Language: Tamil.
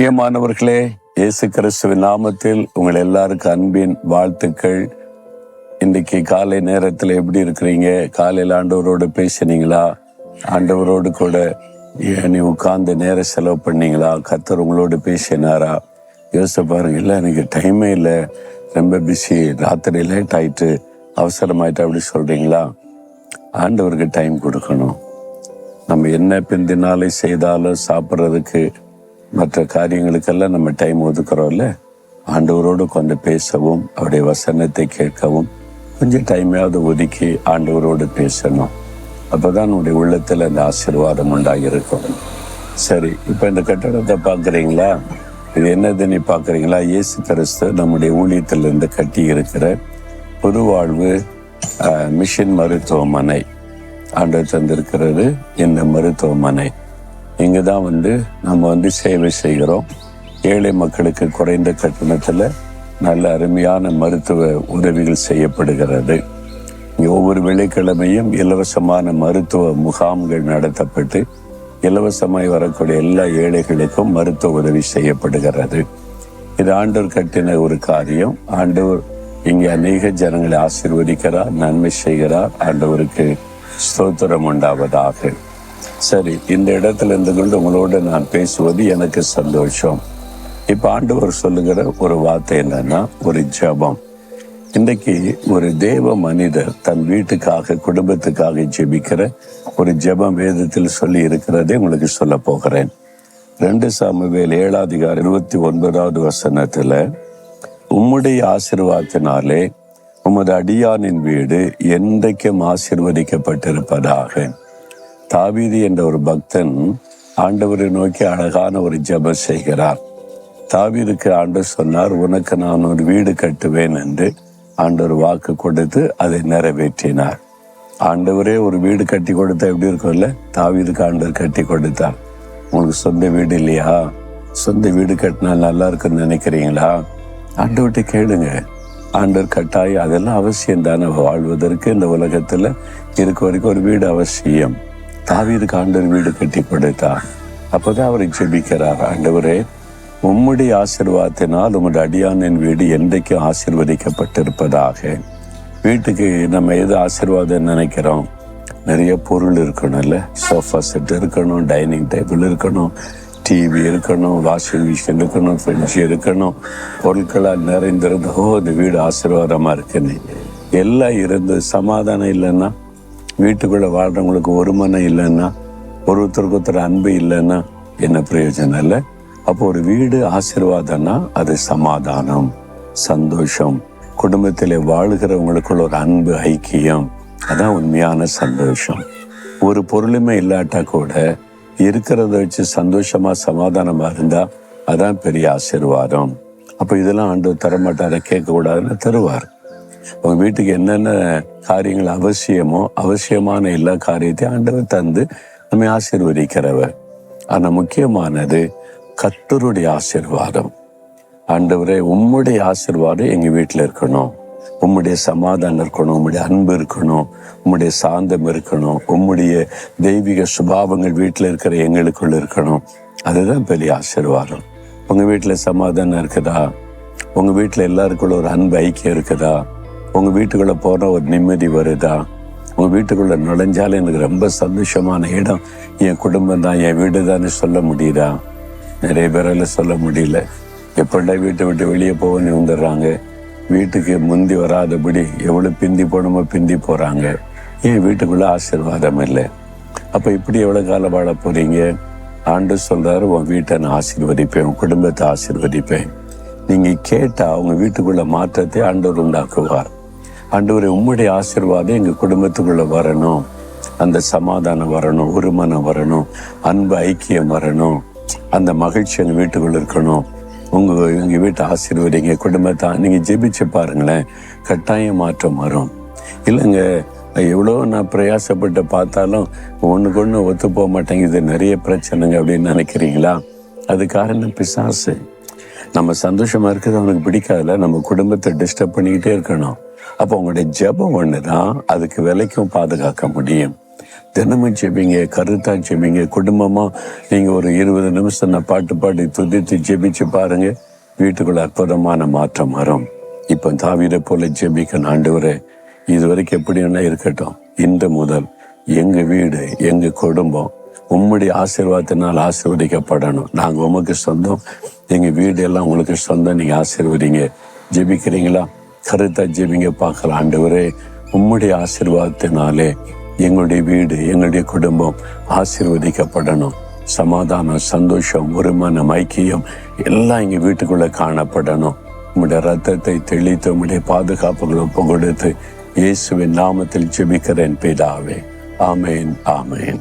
பிரியமானவர்களே இயேசு கிறிஸ்துவின் நாமத்தில் உங்கள் எல்லாருக்கும் அன்பின் வாழ்த்துக்கள். இன்னைக்கு காலை நேரத்தில் எப்படி இருக்கிறீங்க? காலையில் ஆண்டவரோடு பேசினீங்களா? ஆண்டவரோடு கூட நீ உட்கார்ந்து நேரம் செலவு பண்ணீங்களா? கத்தர் உங்களோடு பேசினாரா? யோசிச்சு பாருங்க இல்லை எனக்கு டைமே இல்லை. ரொம்ப பிஸி ராத்திரி லேட் ஆயிட்டு அவசரமாயிட்டு அப்படி சொல்றீங்களா? ஆண்டவருக்கு டைம் கொடுக்கணும். நம்ம என்ன பிந்தினாலே செய்தாலும் சாப்பிட்றதுக்கு மற்ற காரியங்களுக்கெல்லாம் நம்ம டைம் ஒதுக்குறோம்ல? ஆண்டவரோடு கொஞ்சம் பேசவும் அவருடைய வசனத்தை கேட்கவும் கொஞ்சம் டைமையாவது ஒதுக்கி ஆண்டவரோடு பேசணும். அப்பதான் நம்முடைய உள்ளத்தில் அந்த ஆசீர்வாதம் உண்டாகிருக்கும் சரி இப்போ இந்த கட்டடத்தை பார்க்குறீங்களா? இது என்னது நீ பார்க்குறீங்களா? இயேசு கிறிஸ்து நம்முடைய ஊழியத்திலிருந்து கட்டி இருக்கிற புதுவாழ்வு மிஷின் மருத்துவமனை. ஆண்டு தந்திருக்கிறது இந்த மருத்துவமனை. இங்கே தான் வந்து நம்ம வந்து சேவை செய்கிறோம். ஏழை மக்களுக்கு குறைந்த கட்டணத்தில் நல்ல அருமையான மருத்துவ உதவிகள் செய்யப்படுகிறது. ஒவ்வொரு வெள்ளிக்கிழமையும் இலவசமான மருத்துவ முகாம்கள் நடத்தப்பட்டு இலவசமாய் வரக்கூடிய எல்லா ஏழைகளுக்கும் மருத்துவ உதவி செய்யப்படுகிறது. இது ஆண்டவர் கட்டின ஒரு காரியம். ஆண்டவர் இங்கே அநேக ஜனங்களை ஆசிர்வதிக்கிறார் நன்மை செய்கிறார். ஆண்டவருக்கு ஸ்தோத்திரம் உண்டாவதாக. சரி இந்த இடத்துல இருந்து கொண்டு உங்களோட நான் பேசுவது எனக்கு சந்தோஷம். இப்ப ஆண்டவர் சொல்லுகிற ஒரு வார்த்தை என்னன்னா ஒரு ஜெபம். இன்றைக்கு ஒரு தேவ மனிதர் தன் வீட்டுக்காக குடும்பத்துக்காக ஜெபிக்கிற ஒரு ஜெபம் வேதத்தில் சொல்லி இருக்கிறதே உங்களுக்கு சொல்ல போகிறேன். ரெண்டு சாமுவேல் ஏழாதிகார் இருபத்தி ஒன்பதாவது வசனத்துல உம்முடைய ஆசிர்வாதத்தினாலே உமது அடியானின் வீடு என்றைக்கும் ஆசிர்வதிக்கப்பட்டிருப்பதாக. தாவீது என்ற ஒரு பக்தன் ஆண்டவரை நோக்கி அழகான ஒரு ஜப செய்கிறார். தாவீதுக்கு ஆண்டவர் சொன்னார் உனக்கு நான் ஒரு வீடு கட்டுவேன் என்று ஆண்டவர் வாக்கு கொடுத்து அதை நிறைவேற்றினார். ஆண்டவரே ஒரு வீடு கட்டி கொடுத்தா எப்படி இருக்கும்ல? தாவீதுக்கு ஆண்டவர் கட்டி கொடுத்தார். உங்களுக்கு சொந்த வீடு இல்லையா? சொந்த வீடு கட்டினா நல்லா இருக்குன்னு நினைக்கிறீங்களா? ஆண்டவர்கிட்ட கேளுங்க. ஆண்டவர் கட்டாயம் அதெல்லாம் அவசியம் தானே. வாழ்வதற்கு இந்த உலகத்துல இருக்க வரைக்கும் ஒரு வீடு அவசியம். தாவீதுக்கு ஆண்டவர் வீடு கட்டி படைத்தார் அப்போதான் அவர் ஜெபிக்கிறார். ஆண்டவரே உம்முடைய ஆசிர்வாதத்தினால் உம்முடைய அடியானின் வீடு என்றைக்கும் ஆசிர்வதிக்கப்பட்டிருப்பதாக. வீட்டுக்கு நம்ம எது ஆசிர்வாதம் நினைக்கிறோம்? நிறைய பொருள் இருக்கணும்ல. சோஃபா செட் இருக்கணும் டைனிங் டேபிள் இருக்கணும் டிவி இருக்கணும் வாஷிங் மிஷின் இருக்கணும் ஃப்ரிட்ஜ் இருக்கணும். பொருட்களாக நிறைந்திருந்தோ இந்த வீடு ஆசீர்வாதமாக இருக்குன்னு. எல்லாம் இருந்து சமாதானம் இல்லைன்னா வீட்டுக்குள்ளே வாழ்றவங்களுக்கு ஒரு மனம் இல்லைன்னா ஒருத்தருக்கு ஒருத்தர் அன்பு இல்லைன்னா என்ன பிரயோஜனம் இல்லை? அப்போ ஒரு வீடு ஆசீர்வாதம்னா அது சமாதானம் சந்தோஷம். குடும்பத்தில் வாழுகிறவங்களுக்குள்ள ஒரு அன்பு ஐக்கியம். அதான் உண்மையான சந்தோஷம். ஒரு பொருளுமே இல்லாட்டா கூட இருக்கிறத வச்சு சந்தோஷமா சமாதானமா இருந்தா அதான் பெரிய ஆசீர்வாதம். அப்போ இதெல்லாம் ஆண்டு தரமாட்டார கேட்க கூடாதுன்னு தருவார். உங்க வீட்டுக்கு என்னென்ன காரியங்கள் அவசியமோ அவசியமான எல்லா காரியத்தையும் ஆண்டவர் தந்து நம்மை ஆசீர்வதிக்கிறவர். ஆனா முக்கியமானது கத்தருடைய ஆசீர்வாதம். ஆண்டவரே உம்முடைய ஆசிர்வாதம் எங்க வீட்டில் இருக்கணும். உம்முடைய சமாதானம் இருக்கணும் உம்முடைய அன்பு இருக்கணும் உம்முடைய சாந்தம் இருக்கணும் உம்முடைய தெய்வீக சுபாவங்கள் வீட்டில் இருக்கிற எங்களுக்குள்ள இருக்கணும். அதுதான் பெரிய ஆசீர்வாதம். உங்க வீட்டில் சமாதானம் இருக்குதா? உங்க வீட்டில் எல்லாருக்குள்ள ஒரு அன்பு ஐக்கியம் இருக்குதா? உங்கள் வீட்டுக்குள்ளே போனால் ஒரு நிம்மதி வருதா? உங்கள் வீட்டுக்குள்ளே நுழைஞ்சாலே எனக்கு ரொம்ப சந்தோஷமான இடம். என் குடும்பம் தான் என் வீடு தான் சொல்ல முடியுதா? நிறைய பேரால் சொல்ல முடியல. எப்படா வீட்டை விட்டு வெளியே போகணும்னு வந்துடுறாங்க? வீட்டுக்கு முந்தி வராதபடி எவ்வளோ பிந்தி போகணுமோ பிந்தி போகிறாங்க ஏன் வீட்டுக்குள்ளே ஆசீர்வாதம் இல்லை? அப்போ இப்படி எவ்வளோ காலம் வாழ போகிறீங்க ஆண்டு சொல்கிறாரு உன் வீட்டை நான் ஆசீர்வதிப்பேன் உன் குடும்பத்தை ஆசீர்வதிப்பேன். நீங்கள் கேட்டால் அவங்க வீட்டுக்குள்ள மாற்றத்தை ஆண்டவர் உண்டாக்குவார். ஆண்டவரே உம்முடைய ஆசீர்வாதம் எங்கள் குடும்பத்துக்குள்ள வரணும். அந்த சமாதானம் வரணும் ஒருமனம் வரணும் அன்பு ஐக்கியம் வரணும். அந்த மகிழ்ச்சி எங்கள் வீட்டுக்குள்ள இருக்கணும். உங்க எங்க வீட்டை ஆசீர்வதிங்க குடும்பத்தை நீங்க ஜெபிச்சு பாருங்களேன். கட்டாய மாற்றம் வரும். இல்லைங்க எவ்வளோ நான் பிரயாசப்பட்டு பார்த்தாலும் ஒண்ணுக்கு ஒண்ணு ஒத்து போக மாட்டேங்குது. நிறைய பிரச்சனைங்க அப்படின்னு நினைக்கிறீங்களா? அது காரணம் பிசாசு. நம்ம சந்தோஷமா இருக்கிறது அவனுக்கு பிடிக்காதுல நம்ம குடும்பத்தை டிஸ்டர்ப் பண்ணிக்கிட்டே இருக்கணும். அப்போ உங்களுடைய ஜெபம் ஒன்று தான் அதுக்கு விலைக்கும் பாதுகாக்க முடியும். தினமும் ஜெபிங்க கருத்தா ஜெபிங்க. குடும்பமா நீங்க ஒரு இருபது நிமிஷம் நான் பாட்டு பாடி துதித்து ஜெபிச்சு பாருங்க. வீட்டுக்குள்ள அற்புதமான மாற்றம் வரும். இப்போ தாவீதை போல ஜெபிக்க ஆண்டவரே. இது வரைக்கும் எப்படி என்ன இருக்கட்டும் இந்த முதல். எங்க வீடு எங்க குடும்பம் உம்முடைய ஆசீர்வாதத்தினால் ஆசீர்வதிக்கப்படணும். நாங்க உமக்கு சொந்தம் எங்க வீடு எல்லாம் உங்களுக்கு சொந்தம் நீங்க ஆசீர்வதிங்க. ஜெபிக்கிறீங்களா? கருத்தா ஜெபிங்க பார்க்கலாம் ஆண்டவரே உம்முடைய ஆசீர்வாதத்தினாலே எங்களுடைய வீடு எங்களுடைய குடும்பம் ஆசீர்வதிக்கப்படணும். சமாதானம் சந்தோஷம் ஒருமனம் ஐக்கியம் எல்லாம் எங்கள் வீட்டுக்குள்ளே காணப்படணும். உங்களுடைய ரத்தத்தை தெளித்து உங்களுடைய பாதுகாப்புகளை ஒப்பு கொடுத்து இயேசுவின் நாமத்தில் ஜெபிக்கிறேன் பிதாவே. ஆமேன் ஆமேன்.